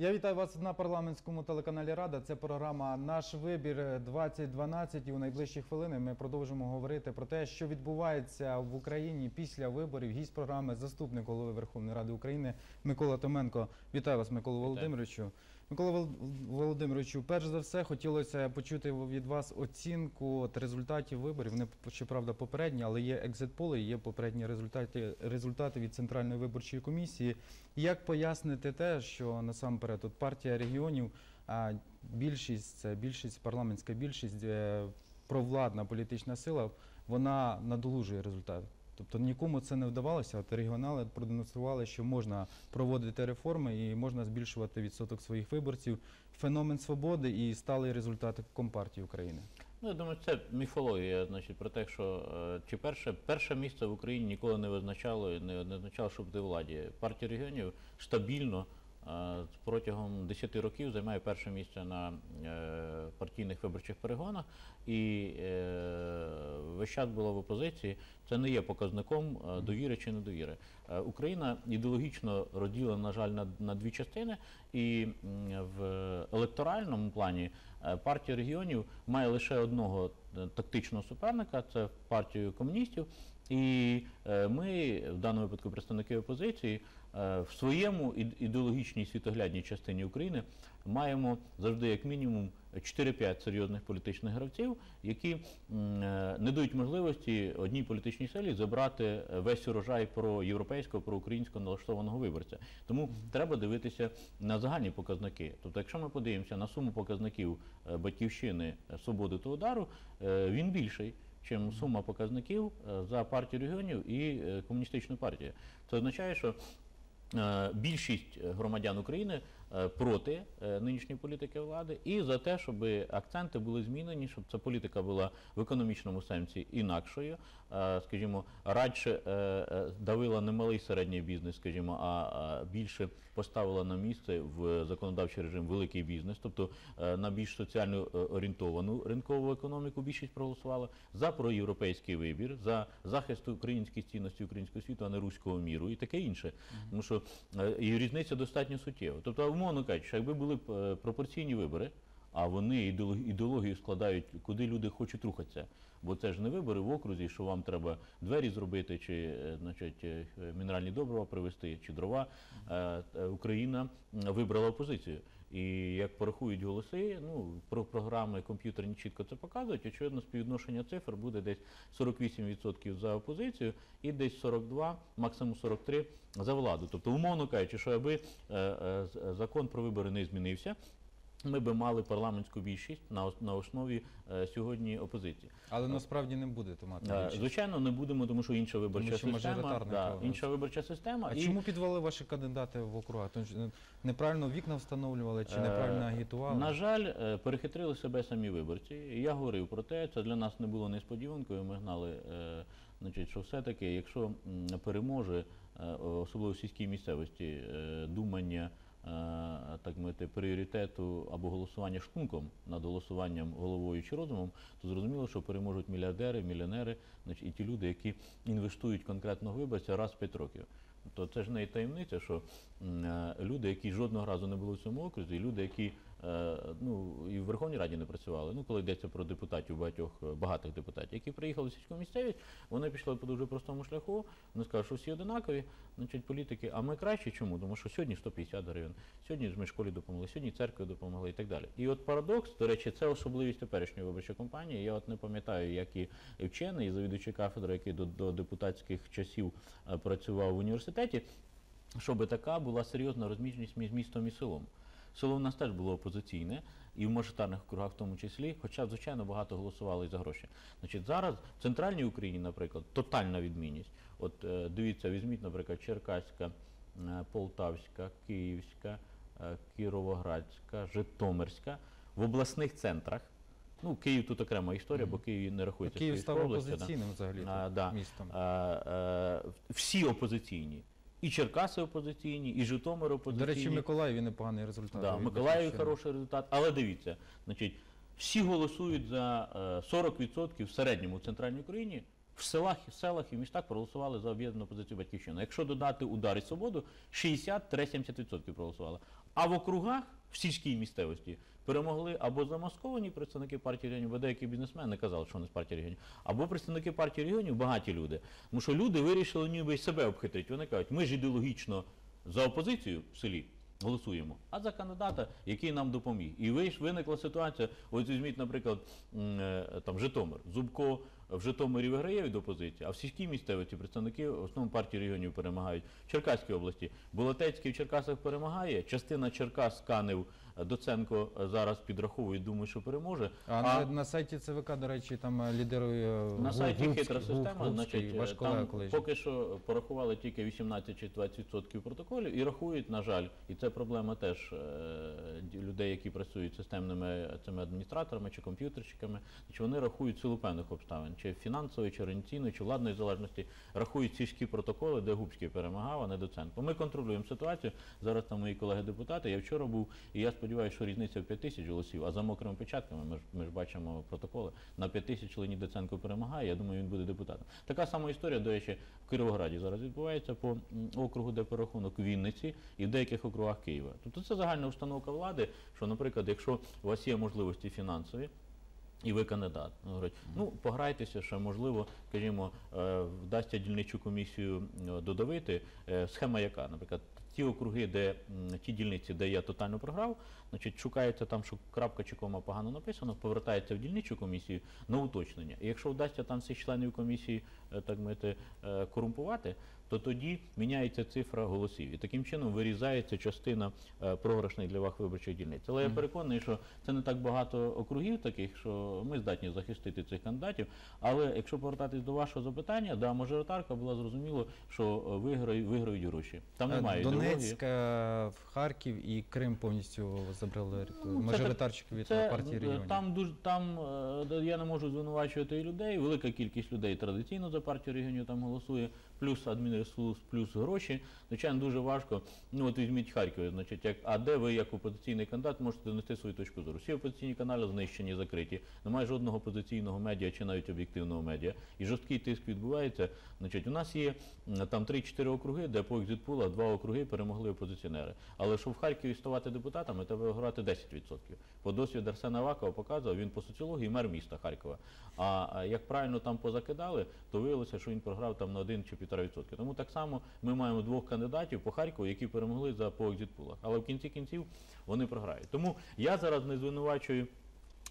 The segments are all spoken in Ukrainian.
Я вітаю вас на парламентському телеканалі Рада. Це програма Наш вибір 2012. І у найближчі хвилини ми продовжимо говорити про те, що відбувається в Україні після виборів. Гість програми заступник голови Верховної Ради України Микола Томенко. Вітаю вас, Микола Володимировичу. Микола Вол- Володимировичу, перш за все, хотілося почути від вас оцінку от результатів виборів. Вони щоправда попередні, але є екзит-поли, є попередні результати, результати від Центральної виборчої комісії. Як пояснити те, що насамперед от партія регіонів, а більшість це більшість, парламентська більшість, е, провладна політична сила, вона надолужує результат. Тобто нікому це не вдавалося. От регіонали продемонстрували, що можна проводити реформи і можна збільшувати відсоток своїх виборців. Феномен свободи і сталий результат компартії України. Ну, я думаю, це міфологія, значить, про те, що е, чи перше, перше місце в Україні ніколи не визначало і не, не означало, що буде владі. Партія регіонів стабільно протягом 10 років займає перше місце на е, партійних виборчих перегонах і е, весь час була в опозиції. Це не є показником е, довіри чи недовіри. Україна ідеологічно розділена, на жаль, на, на дві частини, і в електоральному плані партія регіонів має лише одного тактичного суперника це партію комуністів. І ми, в даному випадку представники опозиції, в своєму ід- ідеологічній світоглядній частині України маємо завжди як мінімум 4-5 серйозних політичних гравців, які е, не дають можливості одній політичній силі забрати е, весь урожай про європейського, про українського налаштованого виборця. Тому треба дивитися на загальні показники. Тобто, якщо ми подивимося на суму показників е, батьківщини е, свободи та удару, е, він більший. Чим сума показників е, за партію регіонів і е, комуністичну партію. Це означає, що е, більшість громадян України е, проти е, нинішньої політики влади і за те, щоб акценти були змінені, щоб ця політика була в економічному сенсі інакшою. Е, Скажімо, радше е, е, давила не малий середній бізнес, скажімо, а більше поставила на місце в законодавчий режим великий бізнес, тобто е, на більш соціально е, орієнтовану ринкову економіку більшість проголосувала за проєвропейський вибір, за захист українських цінностей українського світу, а не руського міру і таке інше. Тому що е, і різниця достатньо суттєва. Тобто, умовно кажучи, якби були е, пропорційні вибори. А вони ідеологію складають, куди люди хочуть рухатися. Бо це ж не вибори в окрузі, що вам треба двері зробити, чи е, значить, е, мінеральні добрива привезти, чи дрова. Україна вибрала опозицію. І як порахують голоси, ну про програми комп'ютерні чітко це показують. Очевидно, співвідношення цифр буде десь 48% за опозицію і десь 42, максимум 43 за владу. Тобто, умовно кажучи, що аби е, е, закон про вибори не змінився. Ми би мали парламентську більшість на на основі е, сьогодні опозиції. Але насправді не буде томату. Е, звичайно, не будемо, тому що інша виборча Тому що система. Да, інша виборча система. А і, чому підвели ваші кандидати в округа? Тому е, неправильно вікна встановлювали чи Е, неправильно агітували? На жаль, е, перехитрили себе самі виборці. Я говорив про те, це для нас не було несподіванкою. Ми знали, е, значить, що все-таки, якщо м, переможе, е, особливо в сільській місцевості, е, думання. Е, Так мовити, пріоритету або голосування шкунком над голосуванням головою чи розумом, то зрозуміло, що переможуть мільярдери, мільйонери, значить, і ті люди, які інвестують конкретного виборця раз в п'ять років. То це ж не таємниця, що е, люди, які жодного разу не були в цьому окрузі, і люди, які е, ну, і в Верховній Раді не працювали, ну коли йдеться про депутатів, багатьох е, багатих депутатів, які приїхали в сільську місцевість, вони пішли по дуже простому шляху. Вони скажуть, що всі одинакові, значить, політики, а ми краще чому? Тому що сьогодні 150 гривень, сьогодні ми школі допомогли, сьогодні церкві допомогли і так далі. І от парадокс, до речі, це особливість теперішньої виборчої кампанії. Я от не пам'ятаю, як і вчений, і завідуючий кафедри, який до, до депутатських часів працював в університеті, щоб така була серйозна розміжність між містом і селом. Село в нас теж було опозиційне, і в мажоритарних округах в тому числі, хоча, звичайно, багато голосували за гроші. Значить, зараз в центральній Україні, наприклад, тотальна відмінність. От е, дивіться, візьміть, наприклад, Черкаська, е, Полтавська, Київська, е, Кіровоградська, Житомирська в обласних центрах. Ну, Київ тут окрема історія, бо Київ не рахується Київ став опозиційним взагалі А, да. містом. А, е, всі опозиційні. І Черкаси опозиційні, і Житомир опозиційні. До речі, Миколаєві непоганий результат. да, Миколаєві хороший результат. Але дивіться, значить, всі голосують за е, 40% в середньому в центральній Україні в селах, селах і в містах проголосували за об'єднану позицію батьківщини. Якщо додати удар і свободу, 60-70% проголосували. А в округах в сільській місцевості перемогли або замасковані представники партії регіонів, бо деякі бізнесмени казали, що вони з партії регіонів, або представники партії регіонів багаті люди. Тому що люди вирішили ніби себе обхитрити. Вони кажуть, ми ж ідеологічно за опозицію в селі. Голосуємо, а за кандидата, який нам допоміг. І виникла ситуація. Ось візьміть, наприклад, е, там Житомир. Зубко в Житомирі виграє від опозиції, а в сільській місцевості представники в основному партії регіонів перемагають. В Черкаській області Болотецький в Черкасах перемагає. Частина Черкас Канев е, Доценко е, зараз підраховує, думаю, що переможе. А, на, на сайті ЦВК, до речі, там е, лідирує е, На сайті хитра система, значить, е, там колишній. поки що порахували тільки 18 чи 20% протоколів і рахують, на жаль, і це проблема теж людей, які працюють системними цими адміністраторами чи комп'ютерщиками, чи вони рахують силу певних обставин, чи фінансової, чи організаційної, чи владної залежності, рахують сільські протоколи, де Губський перемагав, а не Доценко. Ми контролюємо ситуацію. Зараз там мої колеги-депутати. Я вчора був, і я сподіваюся, що різниця в 5 тисяч голосів, а за мокрими печатками ми ж, ми ж бачимо протоколи. На 5 тисяч Леонід Доценко перемагає, я думаю, він буде депутатом. Така сама історія, до речі, в Кіровограді зараз відбувається по округу, де перерахунок Вінниці і в деяких округах Києва. Тобто це загальна установка влади, що, наприклад, якщо у вас є можливості фінансові, і ви кандидат. Ну, Говорять, ну пограйтеся, що можливо, скажімо, е, вдасться дільничу комісію е, додавити. Е, Схема яка, наприклад, ті округи, де ті дільниці, де я тотально програв, значить шукається там, що крапка чи кома погано написано, повертається в дільничу комісію на уточнення. І якщо вдасться там всіх членів комісії, так мити, корумпувати, то тоді міняється цифра голосів. І таким чином вирізається частина е, програшних для вас виборчих дільниць. Але я переконаний, що це не так багато округів таких, що ми здатні захистити цих кандидатів. Але якщо повертатись до вашого запитання, да, мажоритарка була зрозуміло, що е, виграють, виграють гроші. Там Е, немає. Донецьк, е, Харків і Крим повністю забрали Ну, мажоритарчики від Це, партії регіонів. Там дуже там я не можу звинувачувати і людей. Велика кількість людей традиційно за партію регіонів там голосує, плюс адмінресурс, плюс гроші. Звичайно, дуже важко. Ну от візьміть Харків, значить, як а де ви як опозиційний кандидат можете донести свою точку зору? Всі опозиційні канали знищені, закриті. Немає жодного опозиційного медіа чи навіть об'єктивного медіа. І жорсткий тиск відбувається. Значить, у нас є там 3-4 округи, де по екзитпулах два округи перемогли опозиціонери. Але щоб в Харкові ставати депутатами, треба виграти 10%. По досвіду Арсена Авакова показував, він по соціології мер міста Харкова. А як правильно там позакидали, то виявилося, що він програв там на 1 чи 1,5%. Тому так само ми маємо двох кандидатів по Харкову, які перемогли за по екзитпулах. Але в кінці кінців вони програють. Тому я зараз не звинувачую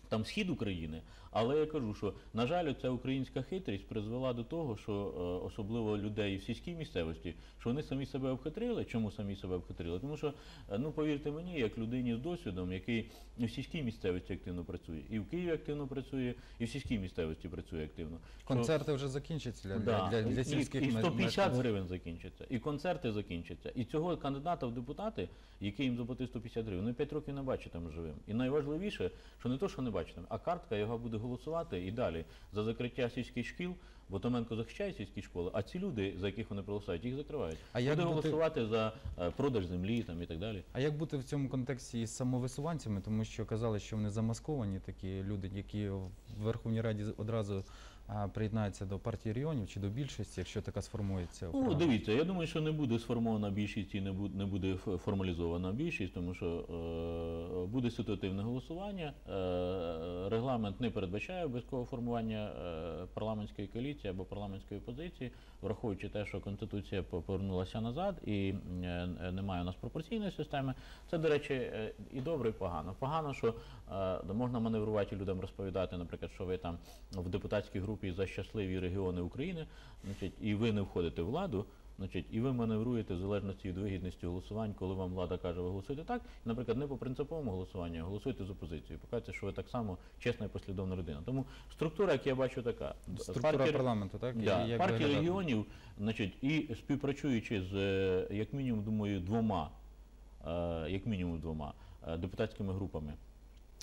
там схід України, але я кажу, що на жаль, ця українська хитрість призвела до того, що е, особливо людей в сільській місцевості, що вони самі себе обхитрили. Чому самі себе обхитрили? Тому що, е, ну повірте мені, як людині з досвідом, який в сільській місцевості активно працює, і в Києві активно працює, і в сільській місцевості працює активно. що- Концерти вже закінчаться для, Да. для, для, І- сільських і, ме- 150 гривень закінчиться, і концерти закінчаться. І цього кандидата в депутати, який їм заплатив 150 гривень, вони 5 років не бачитиме живим. І найважливіше, що не то, що не бачитиме, а картка його буде голосувати і далі за закриття сільських шкіл, бо Томенко захищає сільські школи, а ці люди, за яких вони проголосують, їх закривають. А як буде бути- голосувати за е, продаж землі там і так далі. А як бути в цьому контексті із самовисуванцями, тому що казали, що вони замасковані, такі люди, які в Верховній Раді одразу а, приєднаються до партії регіонів чи до більшості, якщо така сформується? Ну, дивіться, я думаю, що не буде сформована більшість і не буде, не буде формалізована більшість, тому що е, буде ситуативне голосування. Е, регламент не передбачає обов'язкового формування е, парламентської коаліції або парламентської позиції, враховуючи те, що Конституція по- повернулася назад і немає у нас пропорційної системи. Це, до речі, і добре, і погано. Погано, що е, можна маневрувати людям розповідати, наприклад, що ви там в депутатській групі за щасливі регіони України, значить, і ви не входите в владу. Значить, і ви маневруєте в залежності від вигідності голосувань, коли вам влада каже, ви голосуєте так, і, наприклад, не по принциповому голосуванню, а голосуєте з опозицією. Показуєте, що ви так само чесна і послідовна людина. Тому структура, як я бачу, така. Структура Партія- парламенту, так? Да, як партії регіонів, значить, і співпрацюючи з е, як мінімум, думаю, двома, е, як мінімум двома е, депутатськими групами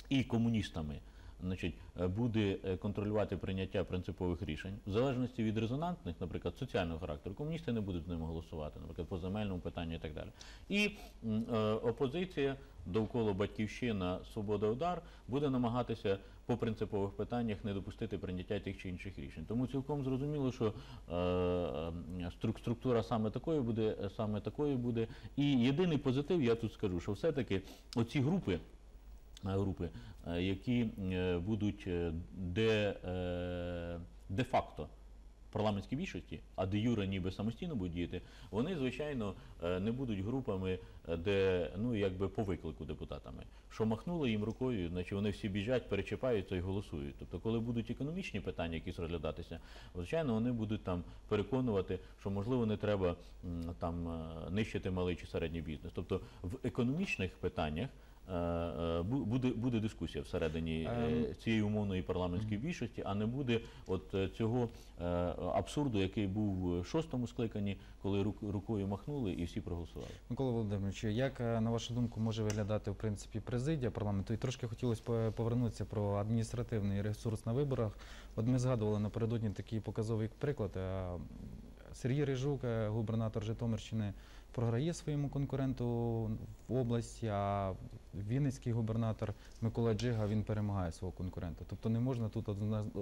і комуністами. Значить, е, буде е, контролювати прийняття принципових рішень. В залежності від резонантних, наприклад, соціального характеру, комуністи не будуть з ними голосувати, наприклад, по земельному питанню і так далі. І е, опозиція довкола Батьківщина, Свобода Удар буде намагатися по принципових питаннях не допустити прийняття тих чи інших рішень. Тому цілком зрозуміло, що е, е, структура саме такою буде, саме такою буде. І єдиний позитив, я тут скажу, що все-таки оці групи, групи, е, які е, будуть е, де, е, де-факто парламентській більшості, а де юре ніби самостійно будуть діяти, вони, звичайно, не будуть групами, де ну якби по виклику депутатами. Що махнули їм рукою, значить вони всі біжать, перечіпаються і голосують. Тобто, коли будуть економічні питання якісь розглядатися, звичайно, вони будуть там переконувати, що можливо не треба там нищити малий чи середній бізнес. Тобто в економічних питаннях. Е, е, бу- Буде, буде дискусія всередині е, Ем. цієї умовної парламентської більшості, а не буде от цього абсурду, який був в шостому скликанні, коли рук- рукою махнули і всі проголосували. Микола Володимирович, як на вашу думку може виглядати в принципі президія парламенту? І трошки хотілося повернутися про адміністративний ресурс на виборах. От ми згадували напередодні такий показовий приклад. Сергій Рижук, губернатор Житомирщини, програє своєму конкуренту в області, а Вінницький губернатор Микола Джига він перемагає свого конкурента. Тобто не можна тут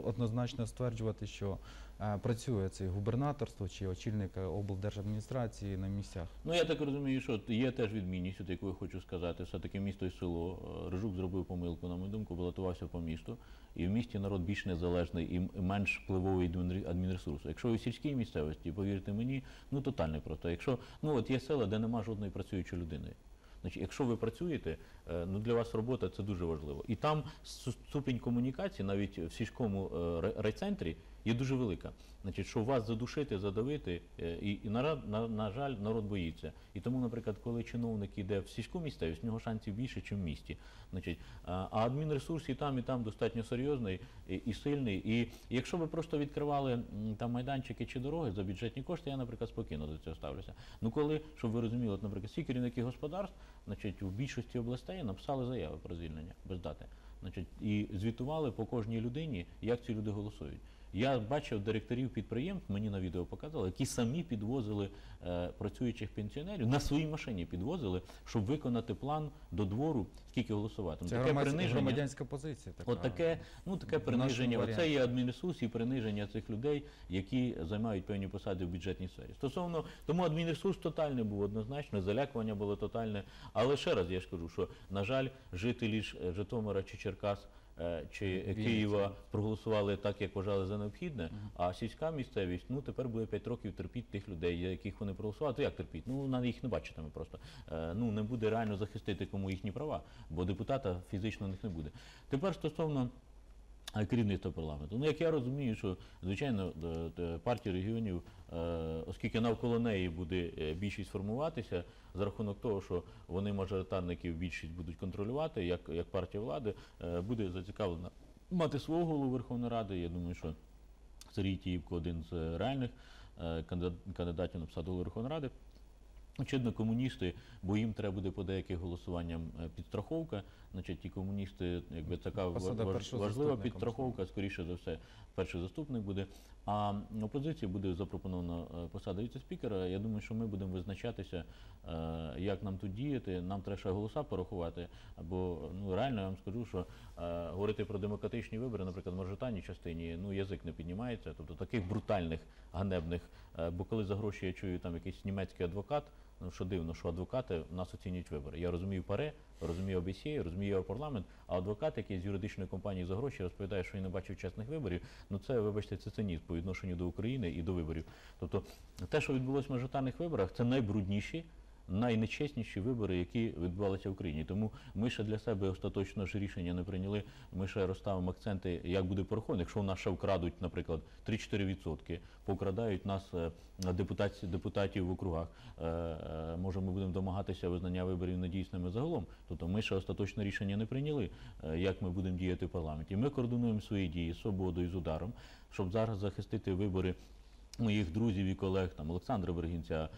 однозначно стверджувати, що е, працює цей губернаторство чи очільник е, облдержадміністрації на місцях. Ну я так розумію, що є теж відмінність, от яку я хочу сказати. Все-таки місто і село. Е, Рижук зробив помилку, на мою думку, балотувався по місту. І в місті народ більш незалежний і менш впливовий адмінре- адмінресурсу. Якщо в сільській місцевості, повірте мені, ну тотально просто. Якщо ну от є села, де нема жодної працюючої людини. Значить, якщо ви працюєте, е, ну для вас робота це дуже важливо. І там ступінь комунікації, навіть в сільському е, райцентрі, є дуже велика. Значить, що вас задушити, задавити, е, і, і на, на, на жаль, народ боїться. І тому, наприклад, коли чиновник йде в сільську місцевість, в нього шансів більше, ніж в місті. Значить, а адмінресурс і там, і там достатньо серйозний і, і сильний. І якщо ви просто відкривали там майданчики чи дороги за бюджетні кошти, я, наприклад, спокійно до цього ставлюся. Ну коли, щоб ви розуміли, от, наприклад, всі керівники господарств, значить, в більшості областей написали заяви про звільнення без дати. Значить, і звітували по кожній людині, як ці люди голосують. Я бачив директорів підприємств, мені на відео показали, які самі підвозили е, працюючих пенсіонерів на своїй машині підвозили, щоб виконати план до двору, скільки голосувати. Ну, Це таке приниження. громадянська позиція. Така. От таке, ну таке приниження. Оце є адмінресурс і приниження цих людей, які займають певні посади в бюджетній сфері. Стосовно тому адмінресурс тотальний був однозначно, залякування було тотальне. Але ще раз я ж кажу, що на жаль, жителі е, Житомира чи Черкас. Е, Чи Києва проголосували так, як вважали за необхідне, а сільська місцевість ну тепер буде 5 років терпіти тих людей, яких вони проголосували. То як терпіть? Ну на їх не бачитиме просто. Е, Ну не буде реально захистити кому їхні права, бо депутата фізично у них не буде. Тепер стосовно керівництва парламенту. Ну як я розумію, що звичайно е, е, партія регіонів, е, оскільки навколо неї буде більшість формуватися, за рахунок того, що вони мажоритарників більшість будуть контролювати, як, як партія влади, буде зацікавлена мати свого голову Верховної Ради. Я думаю, що Сергій Тіївко один з реальних кандидатів на посаду Верховної Ради. Очевидно, комуністи, бо їм треба буде по деяких голосуванням е, підстраховка. Значить, ті комуністи, якби така Посада важ- важлива підстраховка, скоріше за все, перший заступник буде. А опозиції буде запропоновано е, посада віце-спікера. Я думаю, що ми будемо визначатися, е, як нам тут діяти. Нам треба ще голоса порахувати. Бо ну реально я вам скажу, що е, говорити про демократичні вибори, наприклад, в мажоритарній частині, ну язик не піднімається. Тобто таких брутальних, ганебних. бо коли за гроші я чую там якийсь німецький адвокат. Ну, що дивно, що адвокати в нас оцінюють вибори. Я розумію ПАРЕ, розумію ОБСЄ, розумію Європарламент, а адвокат, який з юридичної компанії за гроші розповідає, що він не бачив чесних виборів, ну це, вибачте, це цинізм по відношенню до України і до виборів. Тобто те, що відбулося в мажоритарних виборах, це найбрудніші, найнечесніші вибори, які відбувалися в Україні. Тому ми ще для себе остаточно ж рішення не прийняли. Ми ще розставимо акценти, як буде пораховано. Якщо у нас ще вкрадуть, наприклад, 3-4%, покрадають нас е, депутатів, депутатів в округах. е, е, Може, ми будемо домагатися визнання виборів недійсними загалом. Тобто ми ще остаточне рішення не прийняли, як ми будемо діяти в парламенті. Ми координуємо свої дії з свободою, з ударом, щоб зараз захистити вибори моїх друзів і колег, там Олександра Бергінця,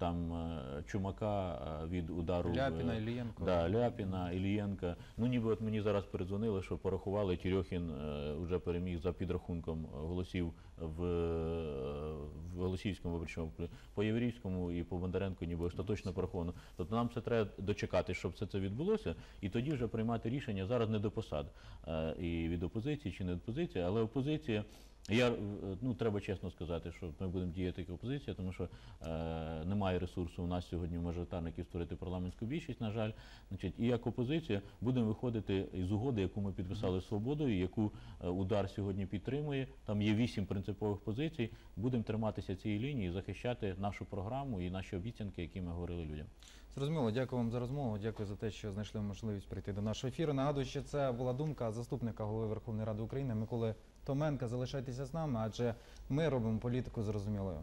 там е, Чумака е, від удару в- Ляпіна, Ілієнко. Да, Ляпіна, Ілієнка. Ну ніби от мені зараз передзвонили, що порахували, Тірьохін е, вже переміг за підрахунком голосів в, е, в Голосіївському виборчому по Єврійському і по Бондаренку ніби остаточно пораховано. Тобто нам це треба дочекати, щоб все це відбулося, і тоді вже приймати рішення зараз не до посад е, і від опозиції чи не від опозиції, але опозиція. Я е, ну треба чесно сказати, що ми будемо діяти як опозиція, тому що е, немає ресурсу у нас сьогодні у мажоритарників створити парламентську більшість, на жаль. Значить, і як опозиція будемо виходити із угоди, яку ми підписали свободою, яку е, удар сьогодні підтримує. Там є вісім принципових позицій. Будемо триматися цієї лінії, захищати нашу програму і наші обіцянки, які ми говорили людям. Зрозуміло, дякую вам за розмову. Дякую за те, що знайшли можливість прийти до нашого ефіру. Нагадую, що це була думка заступника голови Верховної Ради України Миколи Томенка. Залишайтеся з нами, адже ми робимо політику зрозумілою.